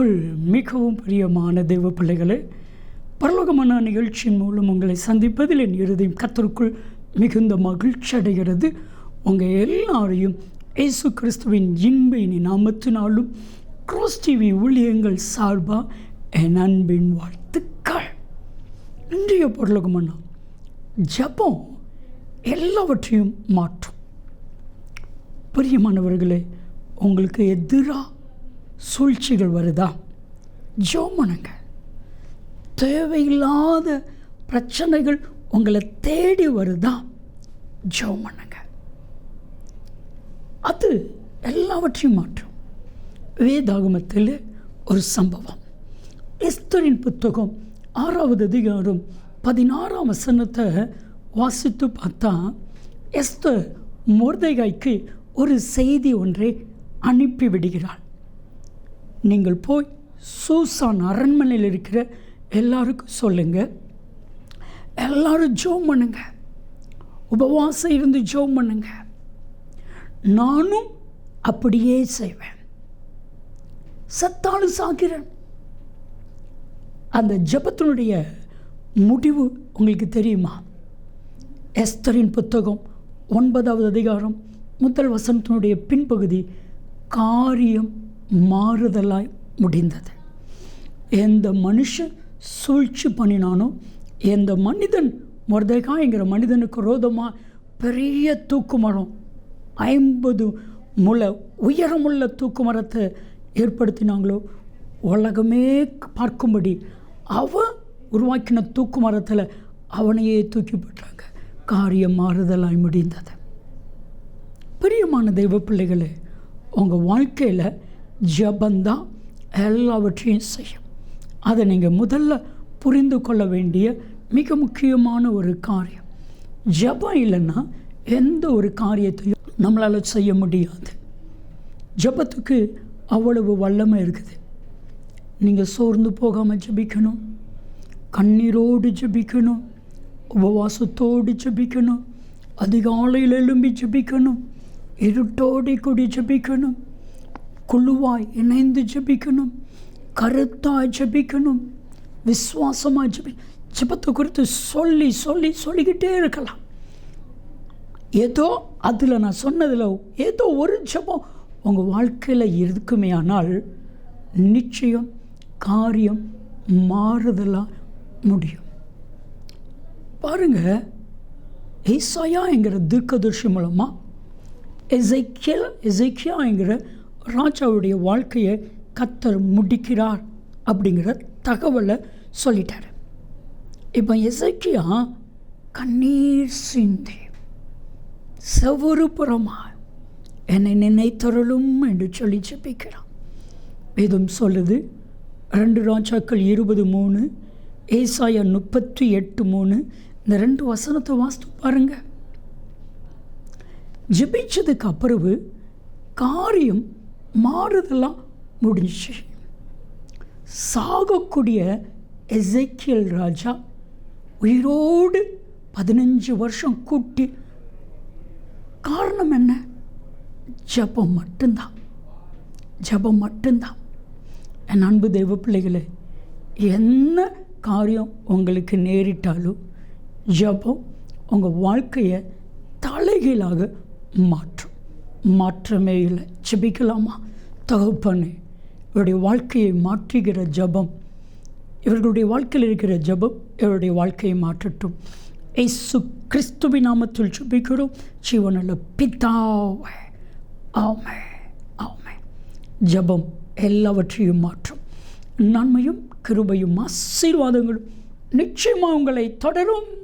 கர்த்தருக்குள் மிகவும் பிரியமான தெய்வ பிள்ளைகளே பரலோகமான நிகழ்ச்சியின் மூலம் உங்களை சந்திப்பதில் என் இருதயம் கர்த்தருக்குள் மிகுந்த மகிழ்ச்சி அடைகிறது. உங்கள் எல்லாரையும் இயேசு கிறிஸ்துவின் இன்பையினி நாமத்தினாலும் க்ரோஸ் டிவி ஊழியங்கள் சார்பாக என் அன்பின் வாழ்த்துக்கள். இன்றைய பரலோகமன்னா ஜபம் எல்லாவற்றையும் மாற்றும். பிரியமானவர்களே உங்களுக்கு எதிராக சூழ்ச்சிகள் வருதா? ஜோமனுங்க தேவையில்லாத பிரச்சனைகள் உங்களை தேடி வருதா? ஜோமனுங்க அது எல்லாவற்றையும் மாற்றும். வேதாகமத்தில் ஒரு சம்பவம். எஸ்தரின் புத்தகம் ஆறாவது அதிகாரம் பதினாறாம் வசனத்தை வாசித்து பார்த்தா எஸ்தர் மோர்தேகாய்க்கு ஒரு செய்தி ஒன்றை அனுப்பி விடுகிறாள் நீங்கள் போய் சூசான் அரண்மனையில் இருக்கிற எல்லாருக்கும் சொல்லுங்கள் எல்லாரும் ஜோம் பண்ணுங்க. உபவாசம் இருந்து ஜோம் பண்ணுங்க. நானும் அப்படியே செய்வேன். சத்தாலும் சாகிறேன். அந்த ஜபத்தினுடைய முடிவு உங்களுக்கு தெரியுமா? எஸ்தரின் புத்தகம் ஒன்பதாவது அதிகாரம் முதல் வசனத்தினுடைய பின்பகுதி காரியம் மாறுதலாய் முடிந்தது. எந்த மனுஷன் சூழ்ச்சி பண்ணினானோ எந்த மனிதன் மொர்தகாய்ங்கிற மனிதனுக்கு ரோதமாக பெரிய தூக்கு மரம் ஐம்பது முளை உயரமுள்ள தூக்கு மரத்தை ஏற்படுத்தினாங்களோ உலகமே பார்க்கும்படி அவன் உருவாக்கின தூக்கு மரத்தில் அவனையே தூக்கி போட்டாங்க. காரியம் மாறுதலாய் முடிந்தது. பிரியமான தெய்வ பிள்ளைகளே உங்கள் வாழ்க்கையில் ஜபந்தான் எல்லாவற்றையும் செய்யும். அதை நீங்கள் முதல்ல புரிந்து கொள்ள வேண்டிய மிக முக்கியமான ஒரு காரியம். ஜபம் இல்லைன்னா எந்த ஒரு காரியத்தையும் நம்மளால் செய்ய முடியாது. ஜபத்துக்கு அவ்வளவு வல்லமை இருக்குது. நீங்கள் சோர்ந்து போகாமல் ஜபிக்கணும். கண்ணீரோடு ஜபிக்கணும். உபவாசத்தோடு ஜபிக்கணும். அதிகாலையில் எழும்பி ஜபிக்கணும். இருட்டோடி கூடி ஜபிக்கணும். குழுவாய் இணைந்து ஜபிக்கணும். கருத்தாய் ஜபிக்கணும். விசுவாசமாக ஜபி ஜபத்தை குறித்து சொல்லி சொல்லி சொல்லிக்கிட்டே இருக்கலாம். ஏதோ அதில் நான் சொன்னதில் ஏதோ ஒரு ஜபம் உங்கள் வாழ்க்கையில் இருக்குமே ஆனால் நிச்சயம் காரியம் மாறுதலாக முடியும். பாருங்க ஏசாயாங்கிற தீர்க்கதர்ஷி மூலமாக எசைக்கியல் எசைக்கியாங்கிற ராஜாவுடைய வாழ்க்கையை கத்தர் முடிக்கிறார் அப்படிங்கிற தகவலை சொல்லிட்டார். இப்போ இசைக்கியா கண்ணீர் சிந்தி செவருப்புறமா என்னை நினைத்தருளும் என்று சொல்லி ஜெபிக்கிறான். வேதம் சொல்லுது ரெண்டு ராஜாக்கள் இருபது மூணு ஏசாயா முப்பத்தி எட்டு மூணு. இந்த ரெண்டு வசனத்தை வாசித்து பாருங்கள் ஜெபிச்சதுக்கு அப்புறவு காரியம் மாறுதெல்லாம் முடிஞ்சு. சாகக்கூடிய எசைக்கியல் ராஜா உயிரோடு பதினஞ்சு வருஷம் கூட்டி காரணம் என்ன? ஜபம் மட்டும்தான். ஜபம் மட்டும்தான். என் அன்பு தெய்வ பிள்ளைகளே என்ன காரியம் உங்களுக்கு நேரிட்டாலும் ஜபம் உங்கள் வாழ்க்கையை தலைகீழாக மாற்றும். மாற்றமே இல்லை. ஜபிக்கலாமா? தகப்பனே இவருடைய வாழ்க்கையை மாற்றுகிற ஜபம். இவர்களுடைய வாழ்க்கையில் இருக்கிற ஜபம் இவருடைய வாழ்க்கையை மாற்றட்டும். ஏசு கிறிஸ்துவி நாமத்தில் ஜபிக்கிறோம். ஜீவனில் பிதாவே ஆமை ஆமை ஜபம் எல்லாவற்றையும் மாற்றும். நன்மையும் கிருபையும் ஆசீர்வாதங்களும் நிச்சயமாக உங்களை தொடரும்.